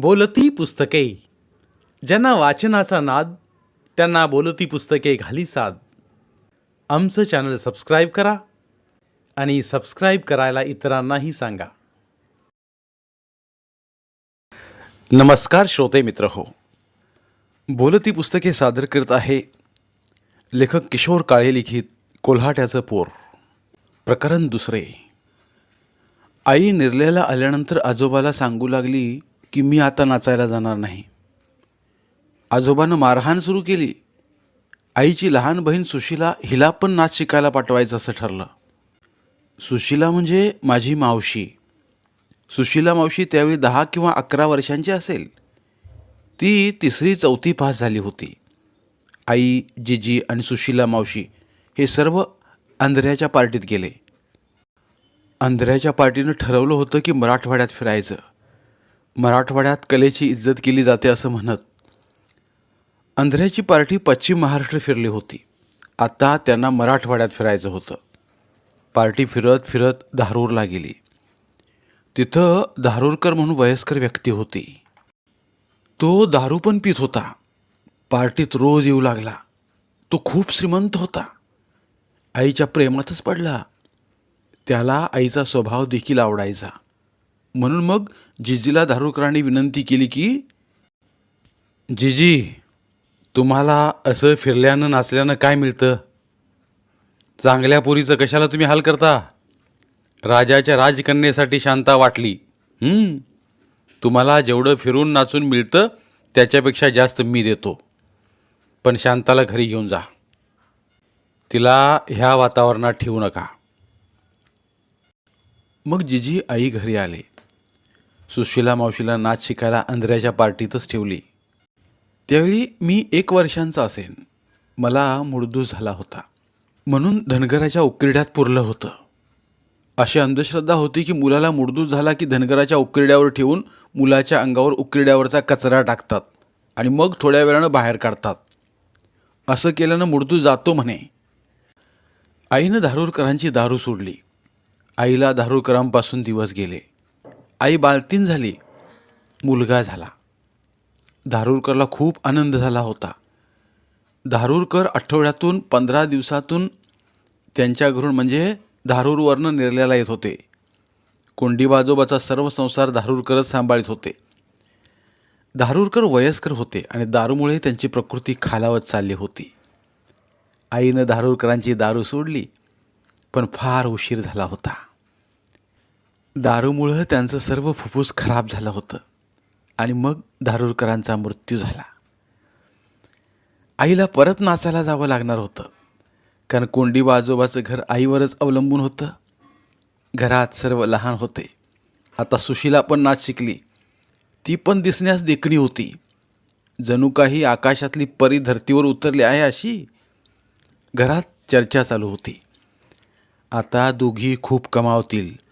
बोलती पुस्तके. ज्यांना वाचनाचा नाद त्यांना बोलती पुस्तके घाली साद. आमचं चॅनल सबस्क्राईब करा आणि सबस्क्राईब करायला इतरांनाही सांगा. नमस्कार श्रोते मित्र हो. बोलती पुस्तके सादर करत आहे लेखक किशोर काळे लिखित कोल्हाट्याचं पोर. प्रकरण दुसरे. आई निर्लेला आल्यानंतर आजोबाला सांगू लागली की मी आता नाचायला जाणार नाही. आजोबानं मारहाण सुरू केली. आईची लहान बहीण सुशीला हिला पण नाच शिकायला पाठवायचं असं ठरलं. सुशीला म्हणजे माझी मावशी. सुशीला मावशी त्यावेळी दहा किंवा अकरा वर्षांची असेल. ती तिसरी चौथी पास झाली होती. आई जिजी आणि सुशीला मावशी हे सर्व अंधऱ्याच्या पार्टीत गेले. अंधऱ्याच्या पार्टीनं ठरवलं होतं की मराठवाड्यात फिरायचं. मराठवाड्यात कलेची इज्जत केली जाते असं म्हणत. अंधऱ्याची पार्टी पश्चिम महाराष्ट्र फिरली होती. आता त्यांना मराठवाड्यात फिरायचं होतं. पार्टी फिरत फिरत धारूरला गेली. तिथं धारूरकर म्हणून वयस्कर व्यक्ती होती. तो दारू पण पित होता. पार्टीत रोज येऊ लागला. तो खूप श्रीमंत होता. आईच्या प्रेमातच पडला. त्याला आईचा स्वभाव देखील आवडायचा. म्हणून मग जिजीला दारुकरांनी विनंती केली की जिजी तुम्हाला असं फिरल्यानं नाचल्यानं काय मिळतं? चांगल्या पोरीचं कशाला तुम्ही हाल करता? राजाच्या राजकन्येसाठी शांता वाटली. तुम्हाला जेवढं फिरून नाचून मिळतं त्याच्यापेक्षा जास्त मी देतो. पण शांताला घरी घेऊन जा. तिला ह्या वातावरणात ठेवू नका. मग जिजी आई घरी आले. सुशीला मावशीला नाच शिकायला अंधऱ्याच्या पार्टीतच ठेवली. त्यावेळी मी एक वर्षांचा असेन. मला मुडदू झाला होता. म्हणून धनगराच्या उकिरड्यात पुरलं होतं. अशी अंधश्रद्धा होती की मुलाला मुडदू झाला की धनगराच्या उकिरड्यावर ठेवून मुलाच्या अंगावर उकिरड्यावरचा कचरा टाकतात आणि मग थोड्या वेळानं बाहेर काढतात. असं केल्यानं मुडदू जातो म्हणे. आईनं धारूरकरांची दारू सोडली. आईला धारूरकरांपासून दिवस गेले. आई बालतीन झाली. मुलगा झाला. धारूरकरला खूप आनंद झाला होता. धारूरकर आठवड्यातून पंधरा दिवसातून त्यांच्या घरून म्हणजे धारूरवरनं निर्ल्याला येत होते. कोंडीबाजोबाचा सर्व संसार धारूरकरच सांभाळीत होते. धारूरकर वयस्कर होते आणि दारूमुळे त्यांची प्रकृती खालावत चालली होती. आईनं धारूरकरांची दारू सोडली पण फार उशीर झाला होता. दारूमुळं त्यांचं सर्व फुफ्फुस खराब झालं होतं. आणि मग दारूरकरांचा मृत्यू झाला. आईला परत नाचायला जावं लागणार होतं. कारण कोंडीबा आजोबाचं घर आईवरच अवलंबून होतं. घरात सर्व लहान होते. आता सुशीला पण नाच शिकली. ती पण दिसण्यास देखणी होती. जणू काही आकाशातली परी धर्तीवर उतरली आहे अशी? घरात चर्चा चालू होती. आता दोघी खूप कमावतील.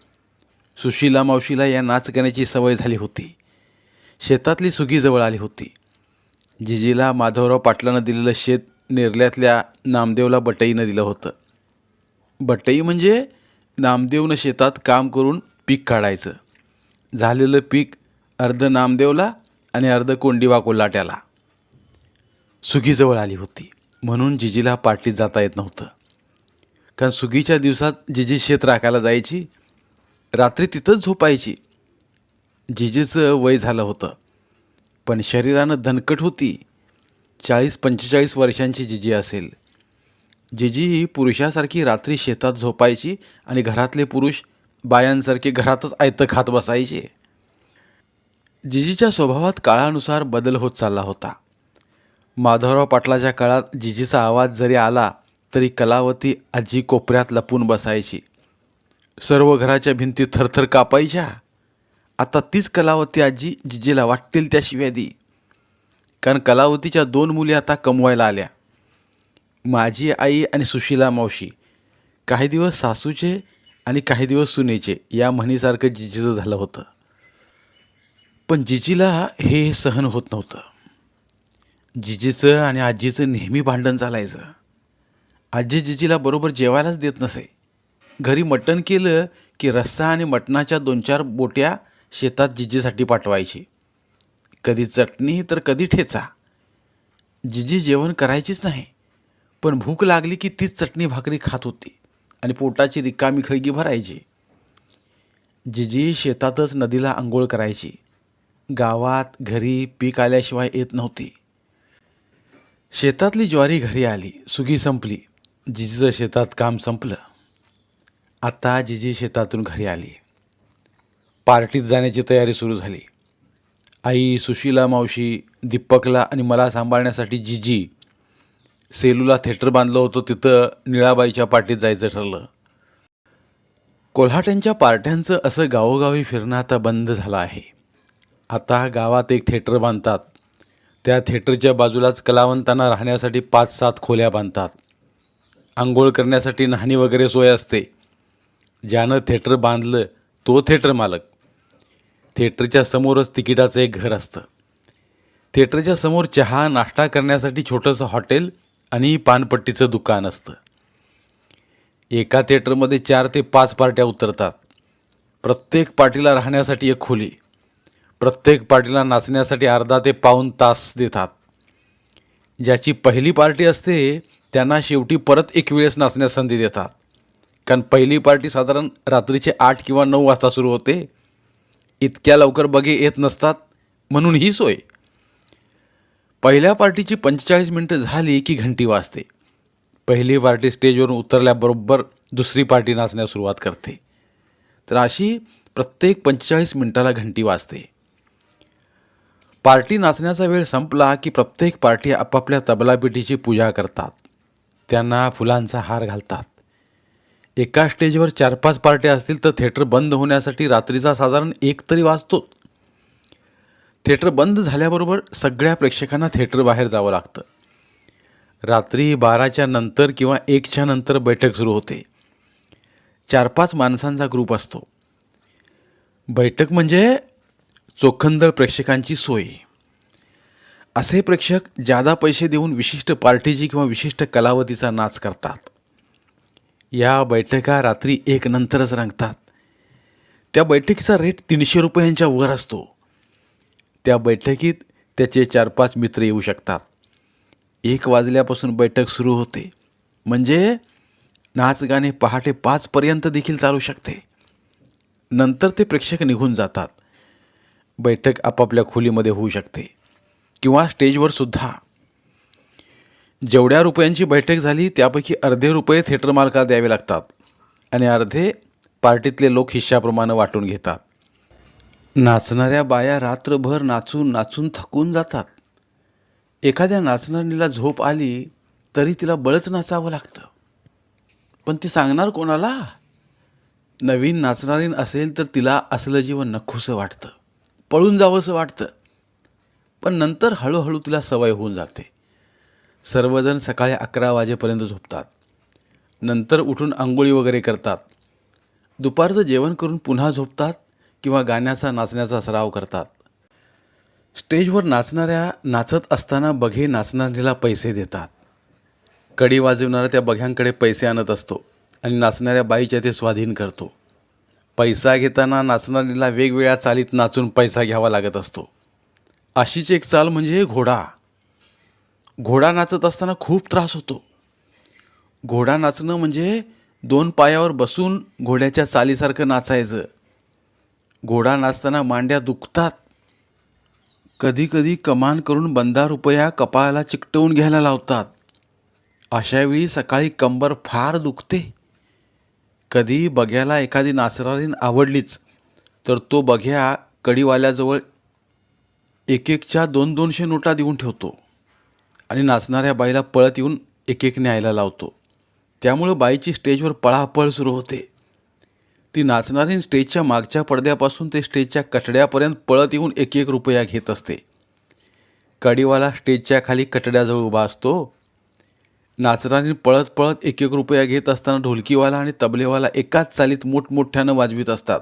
सुशीला मावशीला या नाच गाण्याची सवय झाली होती. शेतातली सुगी जवळ आली होती. जिजीला माधवराव पाटलानं दिलेलं शेत नेरल्यातल्या नामदेवला बटईनं दिलं होतं. बटई म्हणजे नामदेवनं शेतात काम करून पीक काढायचं. झालेलं पीक अर्ध नामदेवला आणि अर्ध कोंडीवा कोल्हाट्याला सुगीजवळ आली होती. म्हणून जिजीला पाटलीत जाता येत नव्हतं. कारण सुगीच्या दिवसात जिजी शेत राखायला जायची रात्री तिथंच झोपायची. जिजीचं वय झालं होतं. पण शरीरानं धनकट होती. चाळीस पंचेचाळीस वर्षांची जिजी असेल. जिजी ही पुरुषासारखी रात्री शेतात झोपायची आणि घरातले पुरुष बायांसारखे घरातच आयतं खात बसायचे. जिजीच्या स्वभावात काळानुसार बदल होत चालला होता. माधवराव पाटलाच्या काळात जिजीचा आवाज जरी आला तरी कलावती आजी कोपऱ्यात लपून बसायची. सर्व घराच्या भिंती थरथर कापायच्या. आता तीच कलावती आजी जिजीला वाटतील त्या शिव्या दी. कारण कलावतीच्या दोन मुली आता कमवायला आल्या. माझी आई आणि सुशीला मावशी. काही दिवस सासूचे आणि काही दिवस सुनेचे या म्हणीसारखं जिजीचं झालं होतं. पण जिजीला हे सहन होत नव्हतं. जिजीचं आणि आजीचं नेहमी भांडण चालायचं. आजी जिजीला बरोबर जेवायलाच देत नसे. घरी मटण केलं की रस्सा आणि मटणाच्या दोन चार बोट्या शेतात जिजीसाठी पाठवायची. कधी चटणी तर कधी ठेचा. जिजी जेवण करायचीच नाही पण भूक लागली की तीच चटणी भाकरी खात होती आणि पोटाची रिकामी खळगी भरायची. जिजी शेतातच नदीला आंघोळ करायची. गावात घरी पीक आल्याशिवाय येत नव्हती. शेतातली ज्वारी घरी आली सुगी संपली. जिजीचं शेतात काम संपलं. आता जिजी शेतातून घरी आली. पार्टीत जाण्याची तयारी सुरू झाली. आई सुशीला मावशी दीपकला आणि मला सांभाळण्यासाठी जिजी सेलूला थिएटर बांधलं होतं. तिथं निळाबाईच्या पार्टीत जायचं ठरलं. कोल्हाट्यांच्या पार्ट्यांचं असं गावोगावी फिरणं आता बंद झालं आहे. आता गावात एक थिएटर बांधतात. त्या थिएटरच्या बाजूलाच कलावंतांना राहण्यासाठी पाच सात खोल्या बांधतात. आंघोळ करण्यासाठी न्हाणी वगैरे सोय असते. ज्यानं थिएटर बांधलं तो थिएटर मालक. थिएटरच्या समोरच तिकिटाचं एक घर असतं. थिएटरच्या समोर चहा नाश्ता करण्यासाठी छोटंसं हॉटेल आणि पानपट्टीचं दुकान असतं. एका थिएटरमध्ये चार ते पाच पार्ट्या उतरतात. प्रत्येक पार्टीला राहण्यासाठी एक खोली. प्रत्येक पार्टीला नाचण्यासाठी अर्धा ते पाऊण तास देतात. ज्याची पहिली पार्टी असते त्यांना शेवटी परत एक वेळेस नाचण्यास संधी देतात. कारण पहिली पार्टी साधारण रात्रीचे आठ किंवा नऊ वाजता सुरू होते. इतक्या लवकर बघे येत नसतात म्हणून ही सोय. पहिल्या पार्टीची पंचेचाळीस मिनटं झाली की घंटी वाजते. पहिली पार्टी स्टेजवरून उतरल्याबरोबर दुसरी पार्टी नाचण्यास सुरुवात करते. तर अशी प्रत्येक पंचेचाळीस मिनटाला घंटी वाजते. पार्टी नाचण्याचा वेळ संपला की प्रत्येक पार्टी आपापल्या तबलापेटीची पूजा करतात. त्यांना फुलांचा हार घालतात. एका स्टेजवर चार पाच पार्ट्या असतील तर थिएटर बंद होण्यासाठी रात्रीचा साधारण एक तरी वाचतो थिएटर बंद झाल्याबरोबर सगळ्या प्रेक्षकांना थिएटर बाहेर जावं लागतं. रात्री बाराच्या नंतर किंवा एकच्या नंतर बैठक सुरू होते. चार पाच माणसांचा ग्रुप असतो. बैठक म्हणजे चोखंदळ प्रेक्षकांची सोय. असे प्रेक्षक जादा पैसे देऊन विशिष्ट पार्टीची किंवा विशिष्ट कलावतीचा नाच करतात. या बैठका रात्री एक नंतरच रंगतात. त्या बैठकीचा रेट तीनशे रुपयांच्या वर असतो. त्या बैठकीत त्याचे चार पाच मित्र येऊ शकतात. एक वाजल्यापासून बैठक सुरू होते. म्हणजे नाच गाणे पहाटे पाचपर्यंत देखील चालू शकते. नंतर ते प्रेक्षक निघून जातात. बैठक आपापल्या खोलीमध्ये होऊ शकते. किंवा स्टेजवर सुद्धा. जेवढ्या रुपयांची बैठक झाली त्यापैकी अर्धे रुपये थिएटर मालकाला द्यावे लागतात. आणि अर्धे पार्टीतले लोक हिश्श्याप्रमाणे वाटून घेतात. नाचणाऱ्या बाया रात्रभर नाचून नाचून थकून जातात. एखाद्या नाचणारीला झोप आली तरी तिला बळच नाचावं लागतं. पण ती सांगणार कोणाला? नवीन नाचणारीन असेल तर तिला असलं जीवन नखूसं वाटतं. पळून जावंसं वाटतं. पण नंतर हळूहळू तिला सवय होऊन जाते. सर्वजण सकाळी अकरा वाजेपर्यंत झोपतात. नंतर उठून आंघोळी वगैरे करतात. दुपारचं जेवण करून पुन्हा झोपतात किंवा गाण्याचा नाचण्याचा सराव करतात. स्टेजवर नाचणाऱ्या नाचत असताना बघे नाचणाऱ्याला पैसे देतात. कडी वाजवणारा त्या बघ्यांकडे पैसे आणत असतो आणि नाचणाऱ्या बाईच्या ते स्वाधीन करतो. पैसा घेताना नाचणाऱ्याला वेगवेगळ्या चालीत नाचून पैसा घ्यावा लागत असतो. अशीच एक चाल म्हणजे घोडा. घोडा नाचत असताना खूप त्रास होतो. घोडा नाचणं म्हणजे दोन पायावर बसून घोड्याच्या चालीसारखं नाचायचं. घोडा नाचताना मांड्या दुखतात. कधीकधी कमान करून बंदा रुपया कपाळाला चिकटवून घ्यायला लावतात. अशावेळी सकाळी कंबर फार दुखते. कधी बघ्याला एखादी नाचणारीन आवडलीच तर तो बघ्या कडीवाल्याजवळ एक एकच्या दोन दोनशे नोटा देऊन ठेवतो. आणि नाचणाऱ्या बाईला पळत येऊन एक एक न्यायला लावतो. त्यामुळं बाईची स्टेजवर पळापळ सुरू होते. ती नाचणारी स्टेजच्या मागच्या पडद्यापासून ते स्टेजच्या कटड्यापर्यंत पळत येऊन एक एक रुपया घेत असते. कडीवाला स्टेजच्या खाली कटड्याजवळ उभा असतो. नाचणारी पळत पळत एक एक रुपया घेत असताना ढोलकीवाला आणि तबलेवाला एकाच चालीत मोठमोठ्यानं वाजवीत असतात.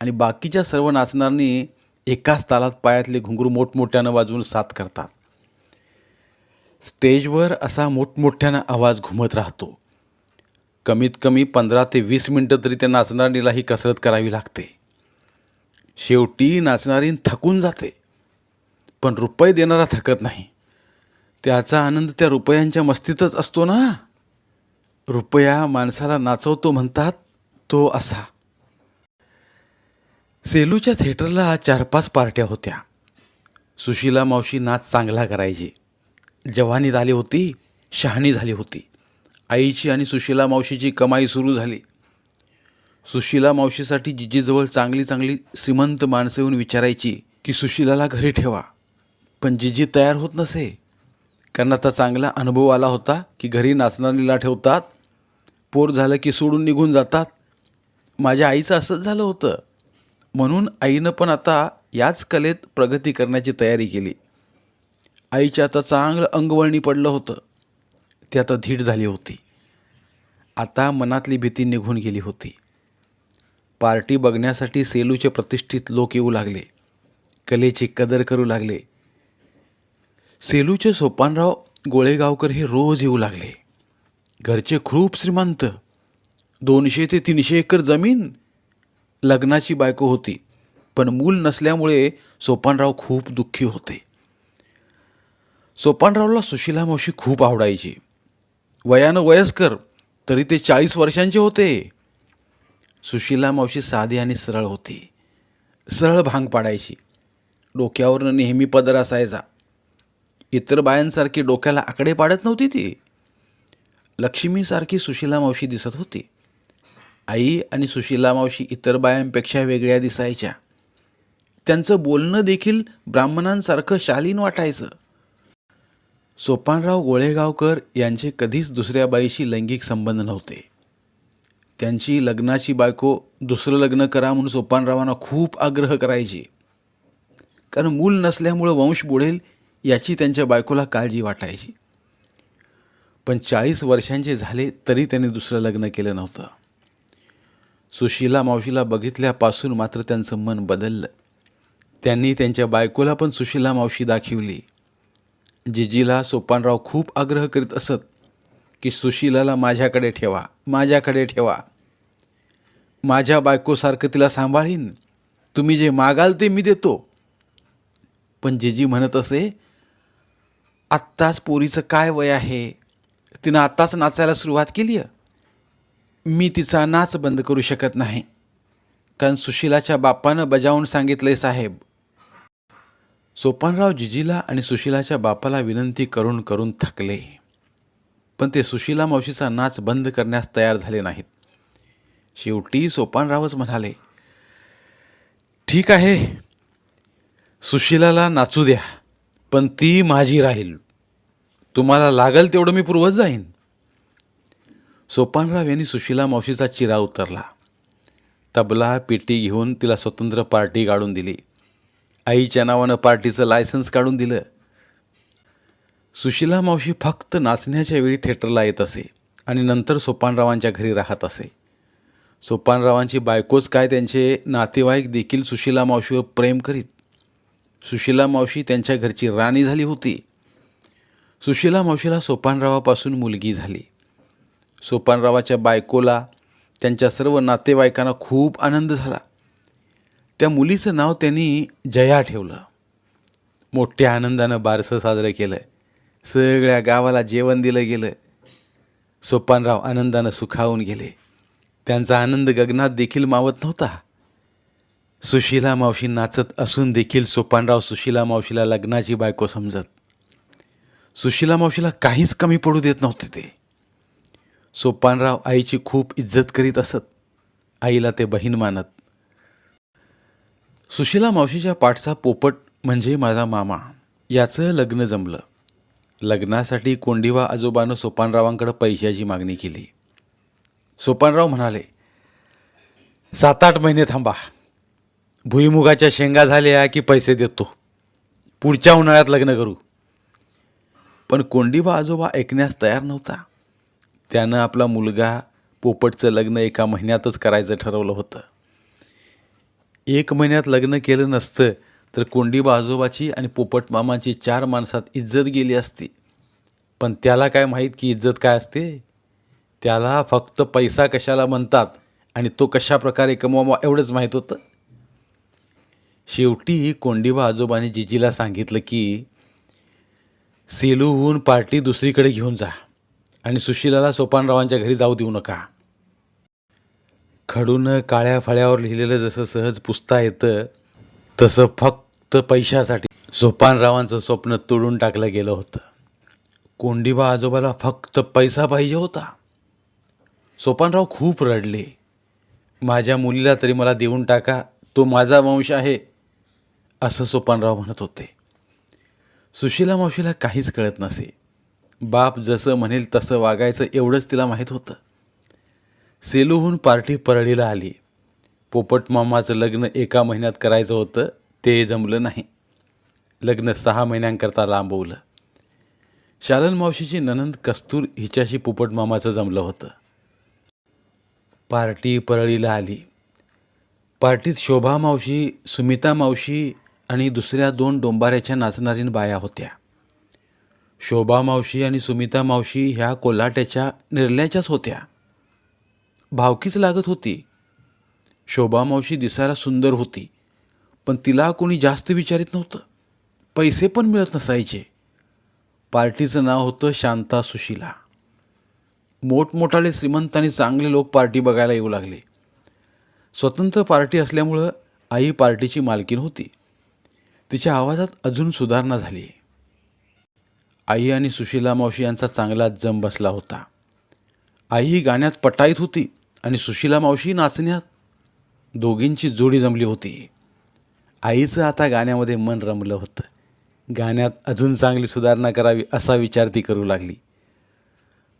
आणि बाकीच्या सर्व नाचणाऱ्यांनी एकाच तालात पायातले घुंगरू मोठमोठ्यानं वाजवून साथ करतात. स्टेजवर असा मोठमोठ्यानं आवाज घुमत राहतो. कमीत कमी पंधरा ते वीस मिनटं तरी त्या नाचणारीला ही कसरत करावी लागते. शेवटी नाचणारी थकून जाते. पण रुपये देणारा थकत नाही. त्याचा आनंद त्या रुपयांच्या मस्तीतच असतो ना? रुपया माणसाला नाचवतो म्हणतात तो असा. सेलूच्या थिएटरला चार पाच पार्ट्या होत्या. सुशीला मावशी नाच चांगला करायची. जवानी झाली होती शहाणी झाली होती. आईची आणि सुशीला मावशीची कमाई सुरू झाली. सुशीला मावशीसाठी जिजीजवळ चांगली चांगली श्रीमंत माणसं येऊन विचारायची की सुशीलाला घरी ठेवा. पण जिजी तयार होत नसे. कारण आता चांगला अनुभव आला होता की घरी नाचणारीला ठेवतात. पोर झालं की सोडून निघून जातात. माझ्या आईचं असंच झालं होतं. म्हणून आईनं पण आता याच कलेत प्रगती करण्याची तयारी केली. आईच्या आता चांगलं अंगवळणी पडलं होतं. ती आता धीट झाली होती. आता मनातली भीती निघून गेली होती. पार्टी बघण्यासाठी सेलूचे प्रतिष्ठित लोक येऊ लागले. कलेची कदर करू लागले. सेलूचे सोपानराव गोळेगावकर हे रोज येऊ लागले. घरचे खूप श्रीमंत. दोनशे ते तीनशे एकर जमीन. लग्नाची बायको होती. पण मूल नसल्यामुळे सोपानराव खूप दुःखी होते. सोपानरावला सुशीला मावशी खूप आवडायची. वयानं वयस्कर तरी ते चाळीस वर्षांचे होते. सुशीला मावशी साधी आणि सरळ होती. सरळ भांग पाडायची. डोक्यावरनं नेहमी पदर असायचा. इतर बायांसारखी डोक्याला आकडे पाडत नव्हती ती. लक्ष्मीसारखी सुशीला मावशी दिसत होती. आई आणि सुशीला मावशी इतर बायांपेक्षा वेगळ्या दिसायच्या. त्यांचं बोलणं देखील ब्राह्मणांसारखं शालीन वाटायचं. सोपानराव गोळेगावकर यांचे कधीच दुसऱ्या बाईशी लैंगिक संबंध नव्हते. त्यांची लग्नाची बायको दुसरं लग्न करा म्हणून सोपानरावांना खूप आग्रह करायची. कारण मूल नसल्यामुळं वंश बुडेल याची त्यांच्या बायकोला काळजी वाटायची. पण चाळीस वर्षांचे झाले तरी त्यांनी दुसरं लग्न केलं नव्हतं. सुशीला मावशीला बघितल्यापासून मात्र त्यांचं मन बदललं. त्यांनी त्यांच्या बायकोला पण सुशीला मावशी दाखवली. जिजीला सोपानराव खूप आग्रह करीत असत की सुशीलाला माझ्याकडे ठेवा माझ्याकडे ठेवा. माझ्या बायकोसारखं तिला सांभाळीन. तुम्ही जे मागाल ते मी देतो. पण जिजी म्हणत असे आत्ताच पोरीचं काय वय आहे? तिनं आत्ताच नाचायला सुरुवात केली आहे. मी तिचा नाच बंद करू शकत नाही. कारण सुशीलाच्या बापानं बजावून सांगितलंय साहेब सोपानराव जिजीला आणि सुशिलाच्या बापाला विनंती करून करून थकले. पण ते सुशीला मावशीचा नाच बंद करण्यास तयार झाले नाहीत. शेवटी सोपानरावच म्हणाले ठीक आहे सुशिलाला नाचू द्या पण ती माझी राहील. तुम्हाला लागल तेवढं मी पुरवत जाईन. सोपानराव यांनी सुशीला मावशीचा चिरा उतरला. तबला पेटी घेऊन तिला स्वतंत्र पार्टी काढून दिली. आईच्या नावानं पार्टीचं लायसन्स काढून दिलं. सुशीला मावशी फक्त नाचण्याच्या वेळी थिएटरला येत असे आणि नंतर सोपानरावांच्या घरी राहत असे. सोपानरावांची बायकोच काय त्यांचे नातेवाईक देखील सुशीला मावशीवर प्रेम करीत. सुशीला मावशी त्यांच्या घरची राणी झाली होती. सुशीला मावशीला सोपानरावापासून मुलगी झाली. सोपानरावाच्या बायकोला त्यांच्या सर्व नातेवाईकांना खूप आनंद झाला. त्या मुलीचं नाव त्यांनी जया ठेवलं. मोठ्या आनंदानं बारसं साजरं केलं सगळ्या गावाला जेवण दिलं गेलं. सोपानराव आनंदानं सुखावून गेले. त्यांचा आनंद गगनात देखील मावत नव्हता. सुशीला मावशी नाचत असून देखील सोपानराव सुशीला मावशीला लग्नाची बायको समजत. सुशीला मावशीला काहीच कमी पडू देत नव्हते ते. सोपानराव आईची खूप इज्जत करीत असत. आईला ते बहीण मानत. सुशीला मावशीच्या पाठचा पोपट म्हणजे माझा मामा. याचं लग्न जमलं. लग्नासाठी कोंडिवा आजोबानं सोपानरावांकडे पैशाची मागणी केली. सोपानराव म्हणाले सात आठ महिने थांबा. भुईमुगाच्या शेंगा झाल्या की पैसे देतो. पुढच्या उन्हाळ्यात लग्न करू. पण कोंडिबा आजोबा ऐकण्यास तयार नव्हता. त्यानं आपला मुलगा पोपटचं लग्न एका महिन्यातच करायचं ठरवलं होतं. एक महिन्यात लग्न केलं नसतं तर कोंडीबा आजोबाची आणि पोपट मामाची चार माणसात इज्जत गेली असती. पण त्याला काय माहीत की इज्जत काय असते? त्याला फक्त पैसा कशाला म्हणतात आणि तो कशा प्रकारे कमवावा एवढंच माहीत होतं. शेवटी कोंडीबा आजोबाने जिजीला सांगितलं की सेलूहून पार्टी दुसरीकडे घेऊन जा आणि सुशीलाला सोपानरावांच्या घरी जाऊ देऊ नका. खडून काळ्या फळ्यावर लिहिलेलं जसं सहज पुसता येतं तसं फक्त पैशासाठी सोपानरावांचं स्वप्न तोडून टाकलं गेलं होतं. कोंडीबा आजोबाला फक्त पैसा पाहिजे होता. सोपानराव खूप रडले. माझ्या मुलीला तरी मला देऊन टाका तो माझा वंश आहे असं सोपानराव म्हणत होते. सुशीला मावशीला काहीच कळत नसे. बाप जसं म्हणेल तसं वागायचं एवढंच तिला माहीत होतं. सेलूहून पार्टी परळीला आली. पोपट मामाचं लग्न एका महिन्यात करायचं होतं ते जमलं नाही. लग्न सहा महिन्यांकरता लांबवलं. शालन मावशीची ननंद कस्तूर हिच्याशी पोपट मामाचं जमलं होतं. पार्टी परळीला आली. पार्टीत शोभा मावशी सुमिता मावशी आणि दुसऱ्या दोन डोंबाऱ्याच्या नाचणारीन बाया होत्या. शोभा मावशी आणि सुमिता मावशी ह्या कोल्हाट्याच्या निर्ल्याच्याच होत्या. भावकीच लागत होती. शोभा मावशी दिसायला सुंदर होती पण तिला कोणी जास्त विचारित नव्हतं. पैसे पण मिळत नसायचे. पार्टीचं नाव होतं शांता सुशिला. मोठमोठाले श्रीमंत आणि चांगले लोक पार्टी बघायला येऊ लागले. स्वतंत्र पार्टी असल्यामुळं आई पार्टीची मालकीन होती. तिच्या आवाजात अजून सुधारणा झाली. आई आणि सुशीला मावशी यांचा चांगला जम बसला होता. आई ही गाण्यात पटाईत होती. आणि सुशीला मावशी नाचण्यात दोघींची जोडी जमली होती. आईचं आता गाण्यामध्ये मन रमलं होतं. गाण्यात अजून चांगली सुधारणा करावी असा विचार ती करू लागली.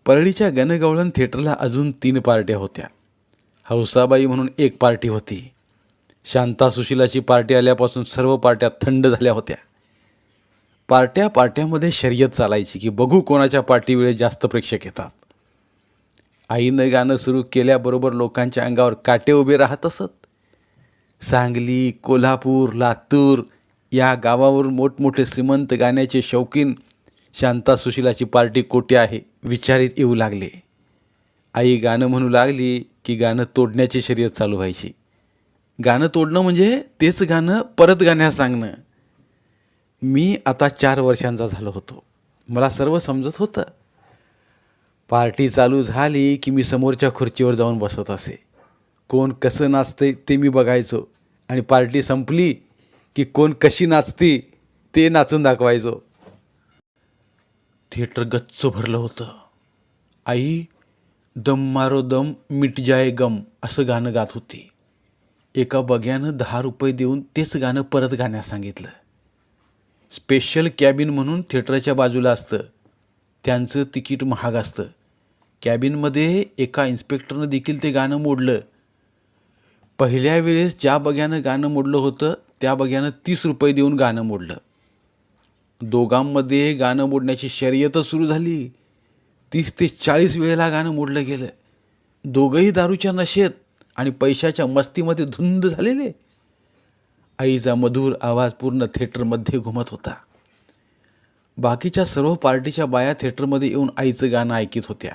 परळीच्या गणगवळण थिएटरला अजून तीन पार्ट्या होत्या. हौसाबाई म्हणून एक पार्टी होती. शांता सुशिलाची पार्टी आल्यापासून सर्व पार्ट्या थंड झाल्या होत्या. पार्ट्या पार्ट्यामध्ये शर्यत चालायची की बघू कोणाच्या पार्टीवेळी जास्त प्रेक्षक येतात. आईनं गाणं सुरू केल्याबरोबर लोकांच्या अंगावर काटे उभे राहत असत. सांगली कोल्हापूर लातूर या गावावरून मोठमोठे श्रीमंत गाण्याचे शौकीन शांता सुशिलाची पार्टी कोठे आहे विचारित येऊ लागले. आई गाणं म्हणू लागली की गाणं तोडण्याची शर्यत चालू व्हायची. गाणं तोडणं म्हणजे तेच गाणं परत गाण्यास सांगणं. मी आता चार वर्षांचा झालो होतो. मला सर्व समजत होतं. पार्टी चालू झाली की मी समोरच्या खुर्चीवर जाऊन बसत असे. कोण कसं नाचते ते मी बघायचो. आणि पार्टी संपली की कोण कशी नाचते ते नाचून दाखवायचो. थिएटर गच्च भरलं होतं. आई दम मारो दम मिट जाय गम असं गाणं गात होती. एका बग्यानं दहा रुपये देऊन तेच गाणं परत गाण्यास सांगितलं. स्पेशल कॅबिन म्हणून थिएटरच्या बाजूला असतं. त्यांचं तिकीट महाग असतं. कॅबिनमध्ये एका इन्स्पेक्टरनं देखील ते गाणं मोडलं. पहिल्या वेळेस ज्या बग्यानं गाणं मोडलं होतं त्या बग्यानं तीस रुपये देऊन गाणं मोडलं. दोघांमध्ये गाणं मोडण्याची शर्यतच सुरू झाली. तीस ते चाळीस वेळेला गाणं मोडलं गेलं. दोघंही दारूच्या नशेत आणि पैशाच्या मस्तीमध्ये धुंद झालेले. आईचा मधुर आवाज पूर्ण थिएटरमध्ये घुमत होता. बाकीच्या सर्व पार्टीच्या बाया थिएटरमध्ये येऊन आईचं गाणं ऐकत होत्या.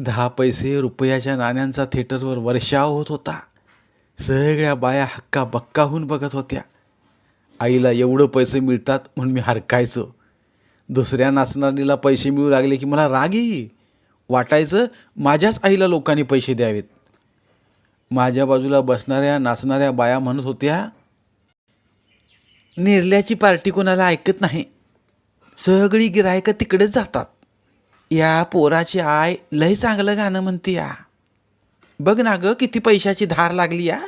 दहा पैसे रुपयाच्या नाण्यांचा थिएटरवर वर्षाव होत होता. सगळ्या बाया हक्का बक्काहून होऊन बघत होत्या. आईला एवढं पैसे मिळतात म्हणून मी हरकायचो. दुसऱ्या नाचणारीला पैसे मिळू लागले की मला राग येई वाटायचं माझ्याच आईला लोकांनी पैसे द्यावेत. माझ्या बाजूला बसणाऱ्या नाचणाऱ्या बाया म्हणत होत्या निर्ल्याची पार्टी कोणाला ऐकत नाही. सगळी गिरायकं तिकडेच जातात. या पोराची आय लय चांगलं गाणं म्हणते या बघ ना गं किती पैशाची धार लागली या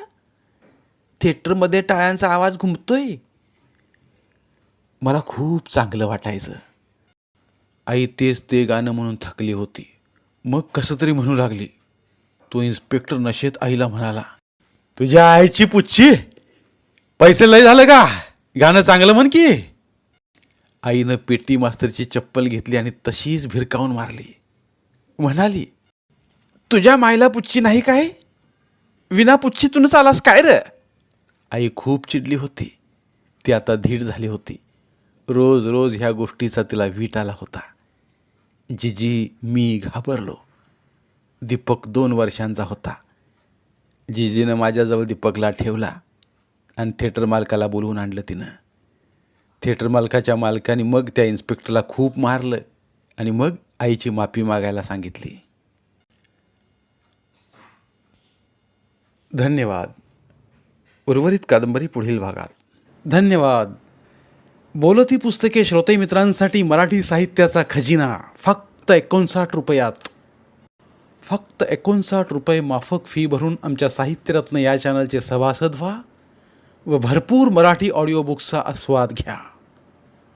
थिएटरमध्ये टाळ्यांचा आवाज घुमतोय. मला खूप चांगलं वाटायचं. आई तेच ते गाणं म्हणून थकली होती. मग कसं तरी म्हणू लागली. तो इन्स्पेक्टर नशेत आईला म्हणाला तुझ्या आईची पुच्छी पैसे लय झालं का? गाणं चांगलं म्हण की. आईनं पेटी मास्तरची चप्पल घेतली आणि तशीच भिरकावून मारली. म्हणाली तुझ्या मायला पुच्छी नाही काय? विना पुच्छीतूनच आलास काय र? आई खूप चिडली होती. ती आता धीड झाली होती. रोज रोज ह्या गोष्टीचा तिला वीट आला होता. जिजी मी घाबरलो. दीपक दोन वर्षांचा होता. जिजीनं माझ्याजवळ दीपकला ठेवला आणि थिएटर मालकाला बोलवून आणलं तिनं. थिएटर मालकाच्या मालकाने मग त्या इन्स्पेक्टरला खूप मारलं आणि मग आईची माफी मागायला सांगितली. धन्यवाद. उर्वरित कादंबरी पुढील भागात. धन्यवाद. बोलती पुस्तके श्रोते मित्रांसाठी मराठी साहित्याचा खजिना. फक्त एकोणसाठ रुपयात. फक्त एकोणसाठ रुपये माफक फी भरून आमच्या साहित्यरत्न या चॅनलचे सभासद व्हा व भरपूर मराठी ऑडिओ बुक्सचा आस्वाद घ्या.